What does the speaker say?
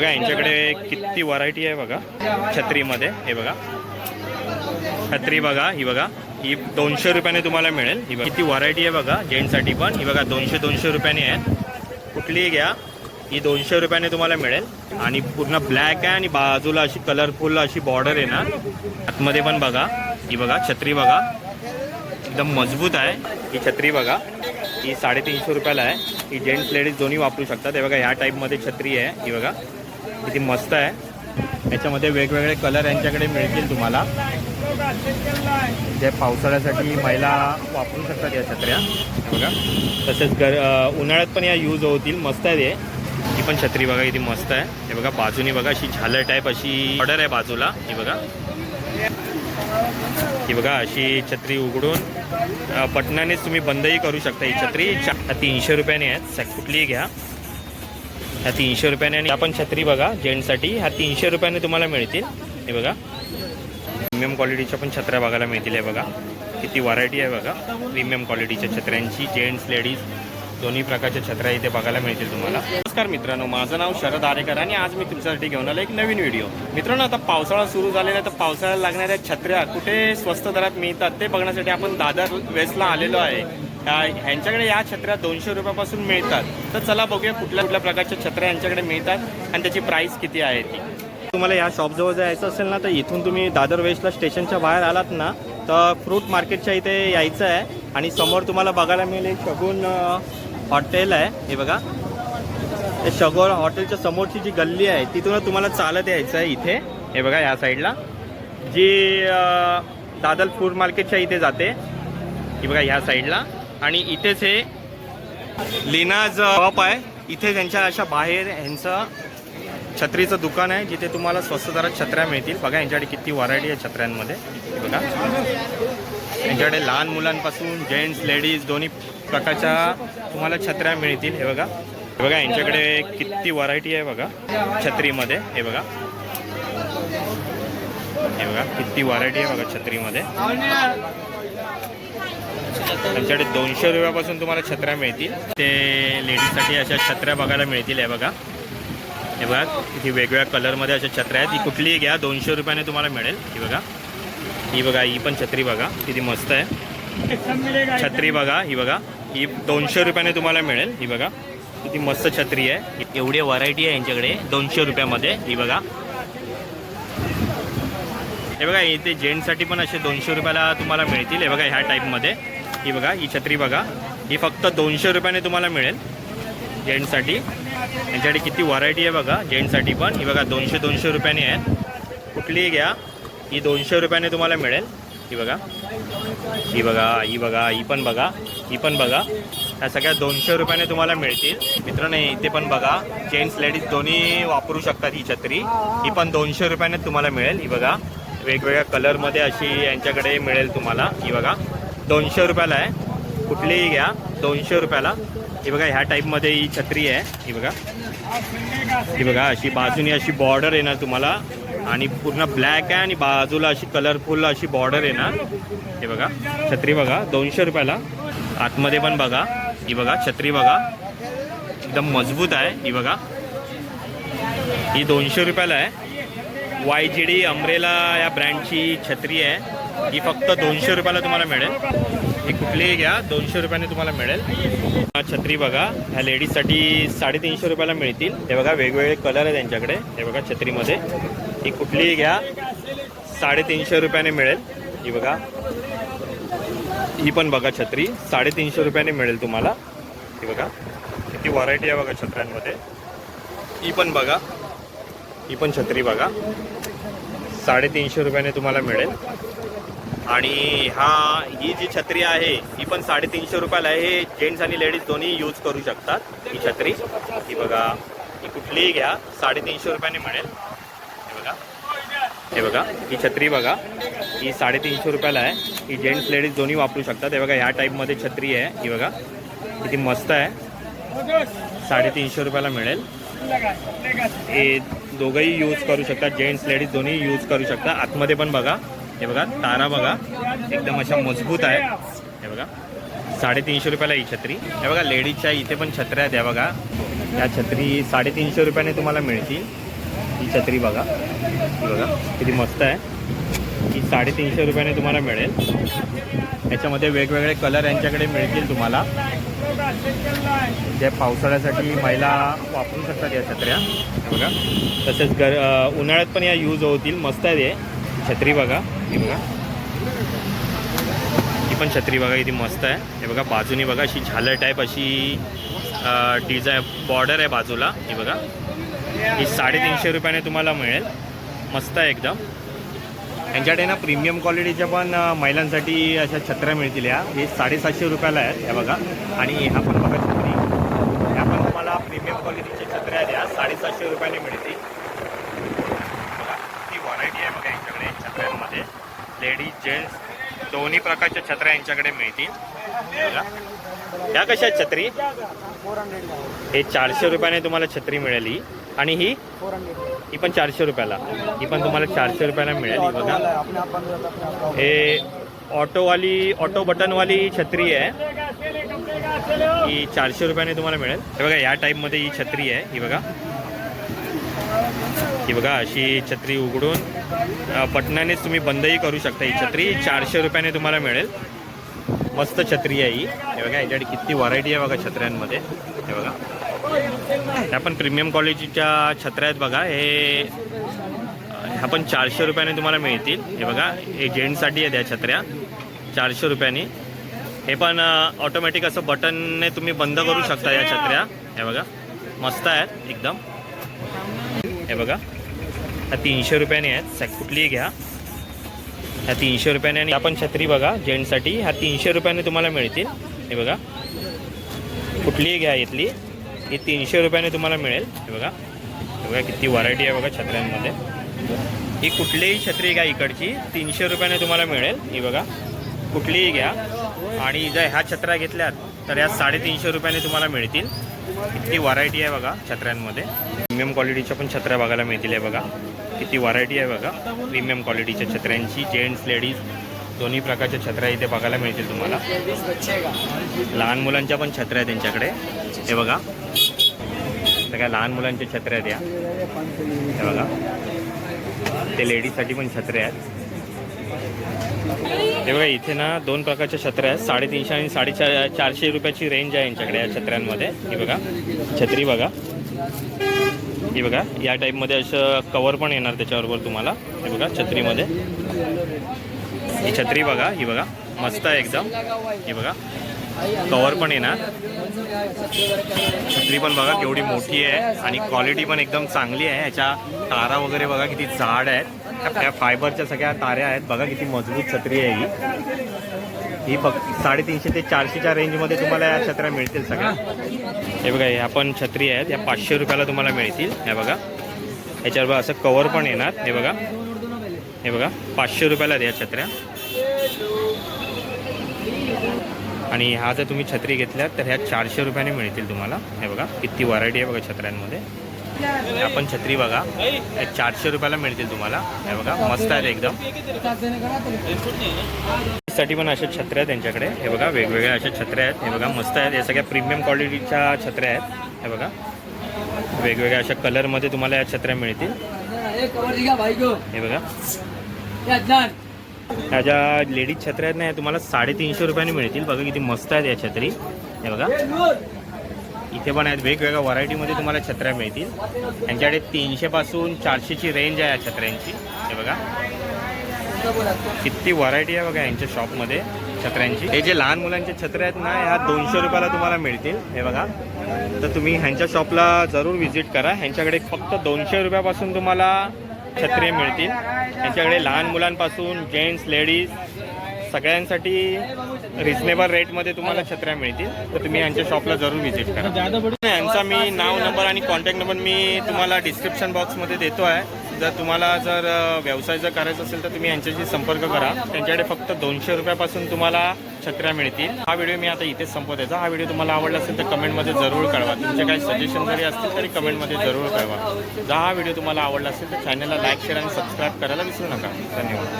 बघा यांच्याकडे किती व्हरायटी आहे बघा छत्रीमध्ये. हे बघा. छत्री बघा ही बघा. ही दोनशे रुपयाने तुम्हाला मिळेल. ही बघा. किती व्हरायटी आहे बघा जेंट्ससाठी पण. ही बघा दोनशे दोनशे रुपयाने आहे. कुठलीही घ्या. ही दोनशे रुपयाने तुम्हाला मिळेल. आणि पूर्ण ब्लॅक आहे आणि बाजूला अशी कलरफुल अशी बॉर्डर आहे ना आतमध्ये पण बघा. ही बघा छत्री बघा. एकदम मजबूत आहे ही छत्री बघा. ही साडेतीनशे रुपयाला आहे. ही जेंट्स लेडीज दोन्ही वापरू शकतात. हे बघा ह्या टाईपमध्ये छत्री आहे. ही बघा. किती मस्त आहे. याच्यामध्ये वेगवेगळे कलर यांच्याकडे मिळतील तुम्हाला. जे पावसाळ्यासाठी महिला वापरू शकतात या छत्र्या. बघा. तसेच गर उन्हाळ्यात पण या यूज होतील. मस्त आहे हे ही पण छत्री बघा किती मस्त आहे. हे बघा बाजूनी बघा अशी झालर टाईप अशी ऑर्डर आहे बाजूला. ही बघा. ही बघा अशी छत्री उघडून पटणानेच पटनानेच तुम्ही बंदही करू शकता ही छत्री. तीनशे रुपयाने आहेत कुठलीही घ्या. ह्या तीनशे रुपयाने आणि आपण छत्री बघा जेंट्ससाठी ह्या तीनशे रुपयाने तुम्हाला मिळतील. हे बघा. प्रीमियम क्वालिटीच्या पण छत्र्या बघायला मिळतील हे बघा. किती व्हरायटी आहे बघा. प्रीमियम क्वालिटीच्या छत्र्यांची जेंट्स लेडीज दोन्ही प्रकारच्या छत्र्या इथे बघायला मिळतील तुम्हाला. नमस्कार मित्रांनो माझं नाव शरद आरेकर आणि आज मी तुमच्यासाठी घेऊन आलो एक नवीन व्हिडिओ मित्रांनो आता पावसाळा सुरू झालेला आहे तर पावसाळ्याला लागणाऱ्या छत्र्या कुठे स्वस्त दरात मिळतात ते बघण्यासाठी आपण दादर वेस्टला आलेलो आहे. ह्यांच्याकडे या छत्र्या दोनशे रुपयापासून मिळतात. तर चला बघूया कुठल्या कुठल्या प्रकारच्या छत्र्या यांच्याकडे मिळतात आणि त्याची प्राईस किती आहे ती. तुम्हाला या शॉपजवळ जायचं असेल ना तर इथून तुम्ही दादर वेस्टला स्टेशनच्या बाहेर आलात ना तर फ्रूट मार्केटच्या इथे यायचं आहे. आणि समोर तुम्हाला बघायला मिळेल एक हॉटेल आहे. हे बघा. हे शगोर हॉटेलच्या समोरची जी गल्ली आहे तिथून तुम्हाला चालत यायचं आहे इथे. हे बघा या साईडला जी दादल दादर फूड मार्केटच्या इथे जाते. ही बघा ह्या साईडला आणि इथेच हे लिनाज शॉप आहे. इथे त्यांच्या अशा बाहेर ह्यांचं छत्रीचं दुकान आहे जिथे तुम्हाला स्वस्त दरात छत्र्या मिळतील. बघा यांच्याकडे किती व्हरायटी आहे छत्र्यांमध्ये. बघा. यांच्याकडे लहान मुलांपासून जेंट्स लेडीज दोन्ही प्रकारच्या तुम्हाला छत्र्या मिळतील. हे बघा. हे बघा यांच्याकडे किती व्हरायटी आहे बघा. छत्रीमध्ये. हे बघा. हे बघा किती व्हरायटी आहे बघा छत्रीमध्ये. त्यांच्याकडे दोनशे रुपयापासून तुम्हाला छत्र्या मिळतील. ते लेडीजसाठी अशा छत्र्या बघायला मिळतील हे बघा. हे बघा ही वेगवेगळ्या कलरमध्ये अशा छत्र्या आहेत. ही कुठलीही घ्या दोनशे रुपयाने तुम्हाला मिळेल. ही बघा. ही बघा ही पण छत्री बघा. किती मस्त आहे. छत्री बघा ही बघा. ही दोनशे रुपयाने तुम्हाला मिळेल. ही बघा. किती मस्त छत्री आहे. एवढी व्हरायटी आहे यांच्याकडे. दोनशे रुपयामध्ये. ही बघा. हे बघा इथे जेंट्ससाठी पण असे दोनशे रुपयाला तुम्हाला मिळतील. हे बघा ह्या टाईपमध्ये ही बघा ही छत्री बघा. ही फक्त दोनशे रुपयाने तुम्हाला मिळेल जेंट्ससाठी. यांच्याकडे किती व्हरायटी आहे बघा जेंट्ससाठी पण. ही बघा दोनशे दोनशे रुपयाने आहे कुठलीही घ्या ही दोनशे रुपयाने तुम्हाला मिळेल. ही बघा. ही बघा ही बघा ही पण बघा ही पण बघा. ह्या सगळ्या दोनशे रुपयाने तुम्हाला मिळतील. मित्रांनो इथे पण बघा जेंट्स लेडीज दोन्ही वापरू शकतात ही छत्री. ही पण दोनशे रुपयाने तुम्हाला मिळेल. ही बघा वेगवेगळ्या कलरमध्ये अशी यांच्याकडे मिळेल तुम्हाला. ही बघा. दोनशे रुपयाला आहे. कुठलीही घ्या. दोनशे रुपयाला. ही बघा ह्या टाईपमध्ये ही छत्री आहे. ही बघा. ही बघा अशी बाजूनी अशी बॉर्डर येणार तुम्हाला. आणि पूर्ण ब्लॅक आहे आणि बाजूला अशी कलरफुल अशी बॉर्डर येणार. हे बघा छत्री बघा दोनशे रुपयाला. आतमध्ये पण बघा. ही बघा छत्री बघा. एकदम मजबूत आहे. ही बघा. ही दोनशे रुपयाला आहे. वाय जी डी अमरेला या ब्रँडची छत्री आहे. ही फक्त दोनशे रुपयाला तुम्हाला मिळेल. ही कुठलीही घ्या दोनशे रुपयाने तुम्हाला मिळेल. हा छत्री बघा ह्या लेडीजसाठी साडेतीनशे रुपयाला मिळतील. हे बघा वेगवेगळे कलर आहे त्यांच्याकडे. हे बघा छत्रीमध्ये. ही कुठलीही घ्या साडेतीनशे रुपयाने मिळेल. ही बघा. ही पण बघा छत्री साडेतीनशे रुपयाने मिळेल तुम्हाला. ही बघा. किती व्हरायटी आहे बघा छत्र्यांमध्ये. ही पण बघा. ही पण छत्री बघा. साडेतीनशे रुपयाने तुम्हाला मिळेल. आणि हा ही जी छत्री आहे ही पण साडेतीनशे रुपयाला आहे. हे जेंट्स आणि लेडीज दोन्ही यूज करू शकतात ही छत्री. ही बघा ही कुठलीही घ्या साडेतीनशे रुपयाने मिळेल. हे बघा. हे बघा ही छत्री बघा. ही साडेतीनशे रुपयाला आहे. ही जेंट्स लेडीज दोन्ही वापरू शकतात. हे बघा ह्या टाईपमध्ये छत्री आहे. ही बघा किती मस्त आहे. साडेतीनशे रुपयाला मिळेल. हे दोघंही यूज करू शकतात. जेंट्स लेडीज दोन्ही यूज करू शकतात. आतमध्ये पण बघा. हे बघा तारा बघा एकदम अशा मजबूत आहे हे बघा साडेतीनशे रुपयाला ही छत्री. हे बघा लेडीजच्या इथे पण छत्र्या आहेत या बघा. या छत्री साडेतीनशे रुपयाने तुम्हाला मिळतील. ही छत्री बघा. ही बघा किती मस्त आहे. ही साडेतीनशे रुपयाने तुम्हाला मिळेल. याच्यामध्ये वेगवेगळे कलर यांच्याकडे मिळतील तुम्हाला. जे पावसाळ्यासाठी महिला वापरू शकतात या छत्र्या. बघा तसेच गर उन्हाळ्यात पण या यूज होतील. मस्त आहे छत्री बघा. ही बघा. ही पण छत्री बघा किती मस्त आहे. हे बघा बाजूनी बघा अशी झालर टाईप अशी डिझाय बॉर्डर आहे बाजूला. ही बघा. ही साडेतीनशे रुपयाने तुम्हाला मिळेल. मस्त आहे एकदम. यांच्याकडे ना प्रीमियम क्वालिटीच्या पण महिलांसाठी अशा छत्र्या मिळतील या. हे साडेसातशे रुपयाला आहेत ह्या बघा. आणि ह्या पण बघा छत्री. ह्या पण तुम्हाला प्रीमियम क्वालिटीच्या छत्र्या द्या. साडेसातशे रुपयाने मिळतील बघा ती व्हरायटी आहे बघा यांच्याकडे छत्र्यांमध्ये लेडीज जेंट्स दोन्ही प्रकारच्या छत्र्या यांच्याकडे मिळतील. या कशा आहेत छत्री? हे चारशे रुपयाने तुम्हाला छत्री मिळेल. ही आणि ही? ही पण चारशे रुपयाला. ही पण तुम्हाला चारशे रुपयाला मिळेल बघा. हे ऑटोवाली ऑटो बटनवाली छत्री आहे. ही चारशे रुपयाने तुम्हाला मिळेल. हे बघा या टाईपमध्ये ही छत्री आहे. ही बघा. ही बघा अशी छत्री उघडून बटनानेच तुम्ही बंदही करू शकता ही छत्री. चारशे रुपयाने तुम्हाला मिळेल. मस्त छत्री आहे ही. हे बघा याच्याकडे किती व्हरायटी आहे बघा छत्र्यांमध्ये. हे बघा. ह्या पण प्रीमियम क्वालिटीच्या छत्र्या आहेत बघा. हे ह्या पण चारशे रुपयाने तुम्हाला मिळतील. हे बघा हे जेंट्ससाठी आहेत या छत्र्या. चारशे रुपयाने. हे पण ऑटोमॅटिक असं बटनने तुम्ही बंद करू शकता या छत्र्या. हे बघा. मस्त आहेत एकदम. हे बघा. ह्या तीनशे रुपयाने आहेत. सॅक कुठलीही घ्या. ह्या तीनशे रुपयाने आणि आपण छत्री बघा जेंट्ससाठी ह्या तीनशे रुपयाने तुम्हाला मिळतील. हे बघा. कुठलीही घ्या इथली. ही तीनशे रुपयाने तुम्हाला मिळेल. हे बघा. हे बघा किती व्हरायटी आहे बघा छत्र्यांमध्ये. ही कुठलीही छत्री घ्या इकडची. तीनशे रुपयाने तुम्हाला मिळेल. ही बघा. कुठलीही घ्या. आणि जर ह्या छत्र्या घेतल्यात तर ह्या साडेतीनशे रुपयाने तुम्हाला मिळतील. किती व्हरायटी आहे बघा छत्र्यांमध्ये. प्रीमियम क्वालिटीच्या पण छत्र्या बघायला मिळतील आहे बघा. किती व्हरायटी आहे बघा. प्रीमियम क्वालिटीच्या छत्र्यांची जेंट्स लेडीज दोन्ही प्रकारच्या छत्र्या इथे बघायला मिळतील तुम्हाला. लहान मुलांच्या पण छत्र्या आहेत त्यांच्याकडे. हे बघा. सगळ्या लहान मुलांच्या छत्र्या आहेत या. हे बघा. ते लेडीजसाठी पण छत्र्या आहेत. हे बघा इथे ना दोन प्रकारच्या छत्र्या आहेत. साडेतीनशे आणि साडेचार चारशे रुपयाची रेंज आहे यांच्याकडे या छत्र्यांमध्ये. हे बघा. छत्री बघा. ही बघा या टाईपमध्ये असं कवर पण येणार त्याच्याबरोबर तुम्हाला. हे बघा छत्रीमध्ये. ही छत्री बघा ही बघा. मस्त आहे एकदम. ही बघा. कवर पण येणार. छत्री पण बघा केवढी मोठी आहे आणि क्वालिटी पण एकदम चांगली आहे. ह्याच्या तारा वगैरे बघा किती जाड आहेत. त्या फायबरच्या सगळ्या ताऱ्या आहेत. बघा किती मजबूत छत्री आहे ही. ही फक्त साडेतीनशे ते चारशेच्या रेंजमध्ये तुम्हाला या छत्र्या मिळतील सगळ्या. हे बघा ह्या पण छत्री आहेत. या पाचशे रुपयाला तुम्हाला मिळतील. हे बघा. ह्याच्यावर असं कवर पण येणार. हे बघा. हे बघा पाचशे रुपयाला द्या छत्र्या. आणि ह्या जर तुम्ही छत्री घेतल्यात तर ह्या चारशे रुपयाने मिळतील तुम्हाला. हे बघा किती व्हरायटी आहे बघा छत्र्यांमध्ये. आपण छत्री बघा. या चारशे रुपयाला मिळतील तुम्हाला. हे बघा मस्त आहेत एकदम. साठी पण अशा छत्र्या आहेत त्यांच्याकडे. हे बघा वेगवेगळ्या अशा छत्र्या आहेत. हे बघा मस्त आहेत. या सगळ्या प्रीमियम क्वालिटीच्या छत्र्या आहेत. हे बघा. वेगवेगळ्या अशा कलरमध्ये तुम्हाला या छत्र्या मिळतील. हे बघा. ह्या ज्या लेडीज छत्र्या आहेत ना तुम्हाला साडेतीनशे रुपयाने मिळतील. बघा किती मस्त आहेत या छत्री. हे बघा. इथे पण आहेत वेगवेगळ्या व्हरायटीमध्ये तुम्हाला छत्र्या मिळतील. यांच्याकडे तीनशेपासून चारशेची रेंज आहे या छत्र्यांची. हे बघा. किती व्हरायटी आहे बघा यांच्या शॉपमध्ये छत्र्यांची. हे जे लहान मुलांचे छत्र्या आहेत ना ह्या दोनशे रुपयाला तुम्हाला मिळतील हे बघा. तर तुम्ही ह्यांच्या शॉपला जरूर व्हिजिट करा. ह्यांच्याकडे फक्त दोनशे रुपयापासून तुम्हाला छत्री मिळतील. यांच्याकडे लहान मुलांपासून जेंट्स लेडीज सगळ्यांसाठी रिजनेबल रेटमध्ये तुम्हाला छत्र्या मिळतील. तर तुम्ही यांच्या शॉपला जरूर व्हिजिट करा. यांचा मी नाव नंबर आणि कॉन्टॅक्ट नंबर मी तुम्हाला डिस्क्रिप्शन बॉक्समध्ये देतो आहे. जर तुम्हाला जर व्यवसाय जर करायचा असेल तर तुम्ही यांच्याशी संपर्क करा. त्यांच्याकडे फक्त दोनशे रुपयापासून तुम्हाला छत्र्या मिळतील. हा व्हिडिओ मी आता इथेच संपवत हा व्हिडिओ तुम्हाला आवडला असेल तर कमेंटमध्ये जरूर कळवा. तुमचे काही सजेशन जरी असतील तरी कमेंटमध्ये जरूर कळवा. जर हा व्हिडिओ तुम्हाला आवडला असेल तर चॅनलला लाईक शेअर आणि सबस्क्राईब करायला विसरू नका. धन्यवाद.